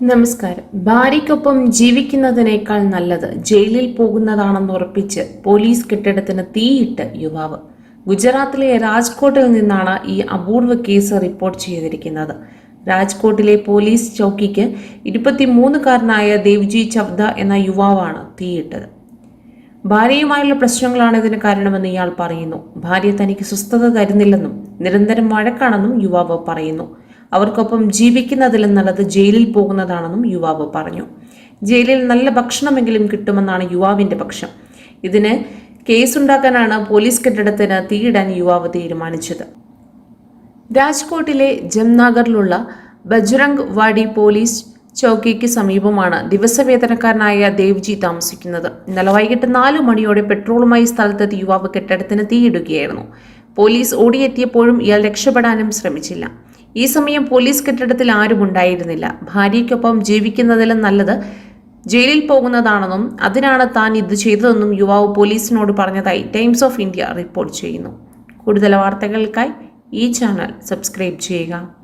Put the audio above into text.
നമസ്കാരം. ഭാര്യയ്ക്കൊപ്പം ജീവിക്കുന്നതിനേക്കാൾ നല്ലത് ജയിലിൽ പോകുന്നതാണെന്ന് ഉറപ്പിച്ച് പോലീസ് കെട്ടിടത്തിന് തീയിട്ട് യുവാവ്. ഗുജറാത്തിലെ രാജ്കോട്ടിൽ നിന്നാണ് ഈ അപൂർവ കേസ് റിപ്പോർട്ട് ചെയ്തിരിക്കുന്നത്. രാജ്കോട്ടിലെ പോലീസ് ചൗക്കിക്ക് ഇരുപത്തിമൂന്നുകാരനായ ദേവ്ജി ചവ്ദ എന്ന യുവാവാണ് തീയിട്ടത്. ഭാര്യയുമായുള്ള പ്രശ്നങ്ങളാണ് ഇതിന് കാരണമെന്ന് ഇയാൾ പറയുന്നു. ഭാര്യ തനിക്ക് സ്വസ്ഥത തരുന്നില്ലെന്നും നിരന്തരം വഴക്കാണെന്നും യുവാവ് പറയുന്നു. അവർക്കൊപ്പം ജീവിക്കുന്നതിലും നല്ലത് ജയിലിൽ പോകുന്നതാണെന്നും യുവാവ് പറഞ്ഞു. ജയിലിൽ നല്ല ഭക്ഷണമെങ്കിലും കിട്ടുമെന്നാണ് യുവാവിന്റെ പക്ഷം. ഇതിന് കേസുണ്ടാക്കാനാണ് പോലീസ് കെട്ടിടത്തിന് തീയിടാൻ യുവാവ് തീരുമാനിച്ചത്. രാജ്കോട്ടിലെ ജംനാഗറിലുള്ള ബജ്രംഗ് വാടി പോലീസ് ചൌക്കിക്ക് സമീപമാണ് ദിവസവേതനക്കാരനായ ദേവ്ജി താമസിക്കുന്നത്. ഇന്നലെ വൈകിട്ട് നാലു മണിയോടെ പെട്രോളുമായി സ്ഥലത്തെത്തി യുവാവ് കെട്ടിടത്തിന് തീയിടുകയായിരുന്നു. പോലീസ് ഓടിയെത്തിയപ്പോഴും ഇയാൾ രക്ഷപ്പെടാനും ശ്രമിച്ചില്ല. ഈ സമയം പോലീസ് കെട്ടിടത്തിൽ ആരും ഉണ്ടായിരുന്നില്ല. ഭാര്യയ്ക്കൊപ്പം ജീവിക്കുന്നതിലും നല്ലത് ജയിലിൽ പോകുന്നതാണെന്നും അതിനാണ് താൻ ഇത് ചെയ്തതെന്നും യുവാവ് പോലീസിനോട് പറഞ്ഞതായി ടൈംസ് ഓഫ് ഇന്ത്യ റിപ്പോർട്ട് ചെയ്യുന്നു. കൂടുതൽ വാർത്തകൾക്കായി ഈ ചാനൽ സബ്സ്ക്രൈബ് ചെയ്യുക.